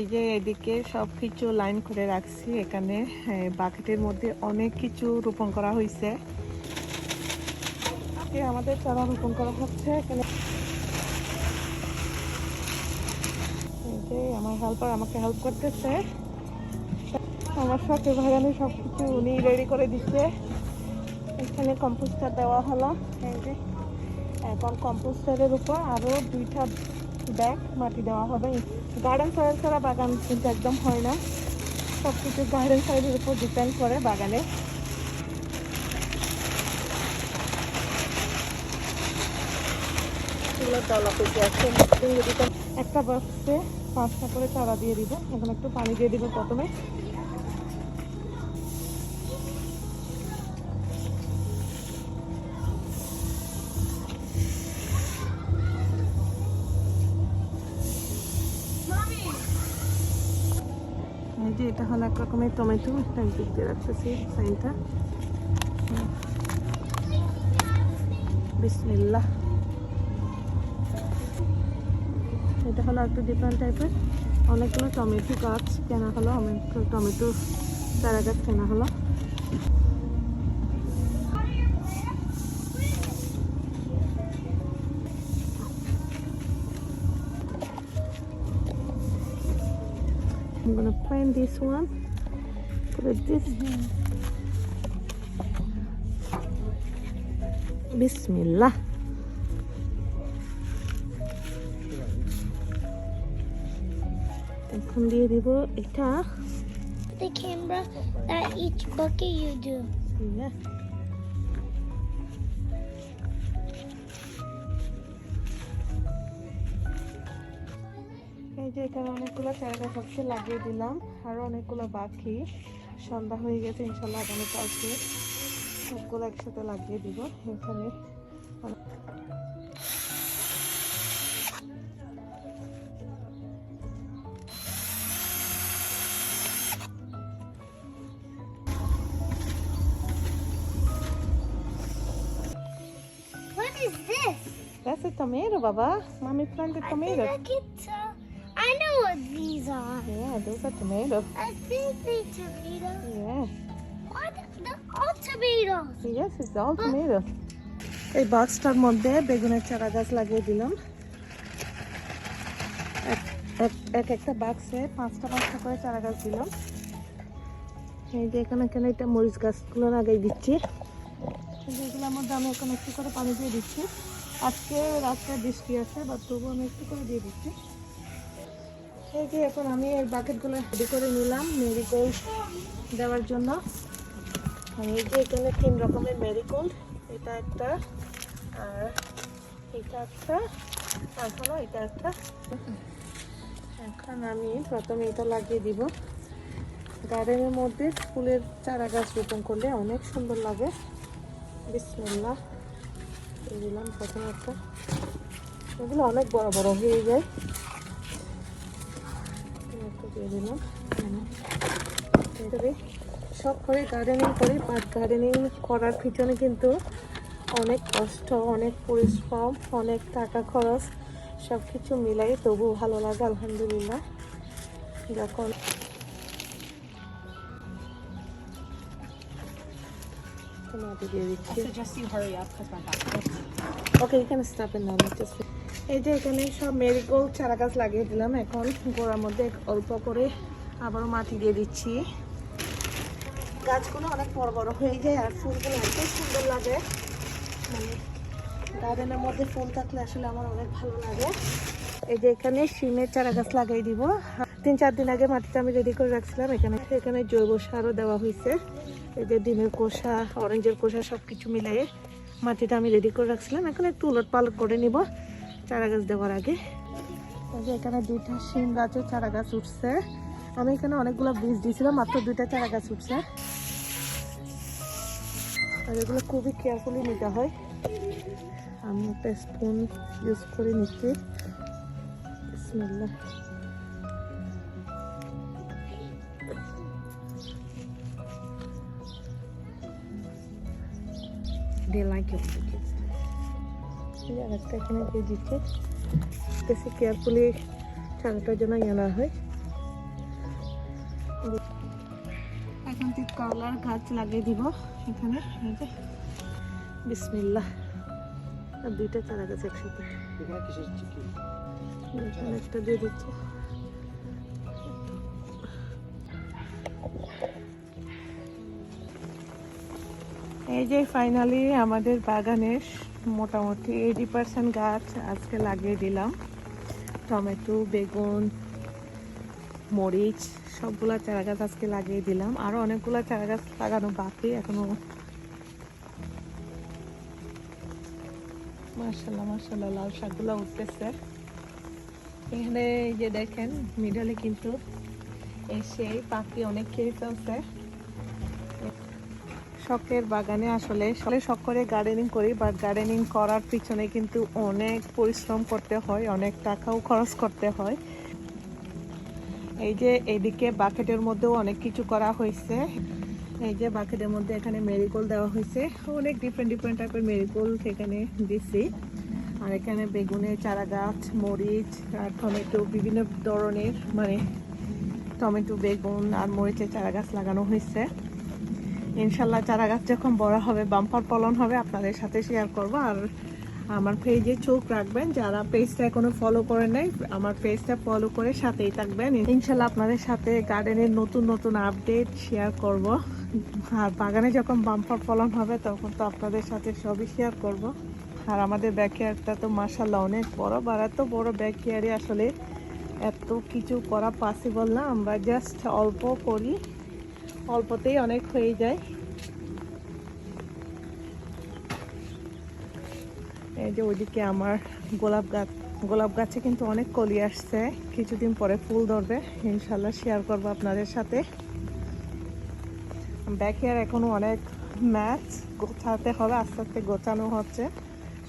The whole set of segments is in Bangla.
এই যে এদিকে সব কিছু লাইন করে রাখছি এখানে। বাকেটের মধ্যে অনেক কিছু রোপণ করা হয়েছে আমাদের চারা রোপণ করা হচ্ছে এখানে। আমার হেল্পার আমাকে হেল্প করতেছে। আমার সাথে ভাগানে সব কিছু উনি রেডি করে দিচ্ছে। এখানে কম্পোস্টার দেওয়া হলো। এখন কম্পোস্টারের উপর আরও দুইটা ব্যাগ, মাটি দেওয়া হবে। গার্ডেন সয়েল ছাড়া বাগান কিন্তু একদম হয় না। সব কিছু গার্ডেন সয়েলের উপর ডিপেন্ড করে বাগানে। একটা বক্সে পাঁচটা করে চারা দিয়ে দিব। এখন একটু পানি দিয়ে দিব প্রথমে। যে এটা হলো এক রকমের টমেটো, একটা দিক দিয়ে রাখতেছি সাইনটা বিসমিল্লাহ। এটা হলো একটু ডিফারেন্ট টাইপের অনেকগুলো টমেটো গাছ কেনা হলো অনেক টমেটো চারা গাছ কেনা হলো। I'm gonna plant this one. Put it this. Bismillah. এখন দিয়ে দিব এটা the camera that each bucket you do. Yeah. এই যে এখানে অনেকগুলো চারা সবচেয়ে লাগিয়ে দিলাম আরও অনেকগুলো বাকি সন্ধ্যা হয়ে গেছে ইনশাল্লাহ আগামী কালকে সবগুলো একসাথে লাগিয়ে দিব এখানে What is this? That's a tomato, Baba. Mommy planted tomato. Look, it's, uh, I know what are. Yeah, those are tomatoes. I think they tomatoes. Yeah. What? They're all tomatoes. Yes, it's all tomato. এই বক্সটার মধ্যে বেগুনের চারা গাছ লাগিয়ে দিলাম এক- এক- এক একটা বাক্সে পাঁচটা পাঁচটা করে চারা গাছ দিলাম এই যে এখানে এখানে এটা মরিচ গাছগুলো লাগাই দিচ্ছি এগুলোর মধ্যে আমি এখন একটু করে পানি দিয়ে দিচ্ছি আজকে রাত্রে বৃষ্টি আছে বা তবু আমি একটু করে দিয়ে দিচ্ছি এই যে এখন আমি এই বাকেটগুলো রেডি করে নিলাম মেরিগোল্ড দেওয়ার জন্য। এই যে এখানে তিন রকমের মেরিগোল্ড এটা একটা আর এটা একটা হলো এটা একটা। এখন আমি প্রথমে এটা লাগিয়ে দিব। গার্ডেনের মধ্যে ফুলের চারা গাছ রোপণ করলে অনেক সুন্দর লাগে। বিসমিল্লাহ। দিলাম প্রথমে একটা। এগুলো অনেক বড় বড় হয়ে যায়। দিয়ে দিলাম। সব করে গার্ডেনিং করি বাট গার্ডেনিং করার পিছনে কিন্তু অনেক কষ্ট অনেক পরিশ্রম অনেক টাকা খরচ সব কিছু মিলাই তবু ভালো লাগে আলহামদুলিল্লাহ। যখন suggest you hurry up because my back এই যে এখানে সব মেরিগোল্ড চারা গাছ লাগিয়ে দিলাম। এখন গোড়ার মধ্যে অল্প করে আবারও মাটি দিয়ে দিচ্ছি। গাছগুলো অনেক বড় বড় হয়ে যায় আর ফুলগুলো এত সুন্দর লাগে। মানে গার্ডেনের মধ্যে ফুল থাকলে আসলে আমার অনেক ভালো লাগে। এই যে এখানে শিমের চারা গাছ লাগাই দিব। তিন চার দিন আগে মাটিটা আমি রেডি করে রাখছিলাম। এখানে এখানে জৈব সারও দেওয়া হয়েছে। এই যে ডিমের কোষা অরেঞ্জের কোষা সব কিছু মিলিয়ে মাটিটা আমি রেডি করে রাখছিলাম। এখন একটু উলট পালট করে নিব। চারা গাছ দেওয়ার আগে। এখানে দুইটা শিম গাছের চারা গাছ উঠছে। আমি এখানে অনেকগুলো বীজ দিয়েছিলাম, মাত্র দুইটা চারা গাছ উঠছে। আর এগুলো খুবই কেয়ারফুলি নিতে হয়। আমি একটা স্পুন ইউজ করে নিচ্ছি। They like it. the যে আরেকটা এখানে দিয়ে দিচ্ছি। বেশি কেয়ারফুলি চারাটার জন্য ইয়ে না হয়। এখন তিত করলার গাছ লাগিয়ে দিব এখানে বিসমিল্লাহ। আর দুইটা চারা গাছ একসাথে। একটা দিয়ে দিচ্ছি। এই যে ফাইনালি আমাদের বাগানের মোটামুটি এইটি পার্সেন্ট গাছ আজকে লাগিয়ে দিলাম। টমেটো, বেগুন, মরিচ, সবগুলা চারা গাছ আজকে লাগিয়ে দিলাম। আরও অনেকগুলা চারা গাছ লাগানো বাকি এখনও। মার্শাল্লাহ মার্শাল্লাহ লাল শাকগুলো উঠতেছে। এখানে যে দেখেন মিডলে কিন্তু এসে পাখি অনেক খেয়ে ফেলছে। শখের বাগানে আসলে আসলে শখ করে গার্ডেনিং করি বাট গার্ডেনিং করার পিছনে কিন্তু অনেক পরিশ্রম করতে হয়, অনেক টাকাও খরচ করতে হয়। এই যে এইদিকে বাকেটের মধ্যেও অনেক কিছু করা হয়েছে। এই যে বাকেটের মধ্যে এখানে মেরিগোল দেওয়া হয়েছে। অনেক ডিফারেন্ট ডিফারেন্ট টাইপের মেরিগোল এখানে দিছি। আর এখানে বেগুনের চারা গাছ মরিচ, আর টমেটো, বিভিন্ন ধরনের মানে টমেটো, বেগুন, আর মরিচের চারা গাছ লাগানো হয়েছে। ইনশাল্লাহ চারা গাছ যখন বড় হবে, বাম্পার ফলন হবে, আপনাদের সাথে শেয়ার করব। আর আমার পেজে চোখ রাখবেন, যারা পেজটা এখনও ফলো করে নাই, আমার পেজটা ফলো করে সাথেই থাকবেন। ইনশাল্লাহ আপনাদের সাথে গার্ডেনের নতুন নতুন আপডেট শেয়ার করব। আর বাগানে যখন বাম্পার ফলন হবে, তখন তো আপনাদের সাথে সবই শেয়ার করব। আর আমাদের ব্যাকয়ার্ডটা তো মাসাল্লাহ অনেক বড় আর এত বড় ব্যাকয়ার্ডে আসলে এত কিছু করা পসিবল না। আমরা জাস্ট অল্প করি। অল্পতেই অনেক হয়ে যায়। এই যে ওইদিকে আমার গোলাপ গাছ, গোলাপ গাছে কিন্তু অনেক কলি আসছে। কিছুদিন পরে ফুল ধরবে ইনশাল্লাহ শেয়ার করব আপনাদের সাথে। ব্যাকের এখনও অনেক ম্যাচ গোছাতে হবে, আস্তে আস্তে গোছানো হচ্ছে।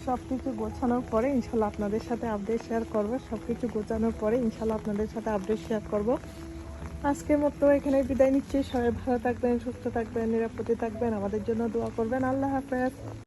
সব কিছু গোছানোর পরে ইনশাল্লাহ আপনাদের সাথে আপডেট শেয়ার করব। সব কিছু গোছানোর পরে ইনশাল্লাহ আপনাদের সাথে আপডেট শেয়ার করব। আজকের মতো এখানে বিদায় নিচ্ছি। সবাই ভালো থাকবেন, সুস্থ থাকবেন, নিরাপদে থাকবেন। আমাদের জন্য দোয়া করবেন। আল্লাহ হাফেজ।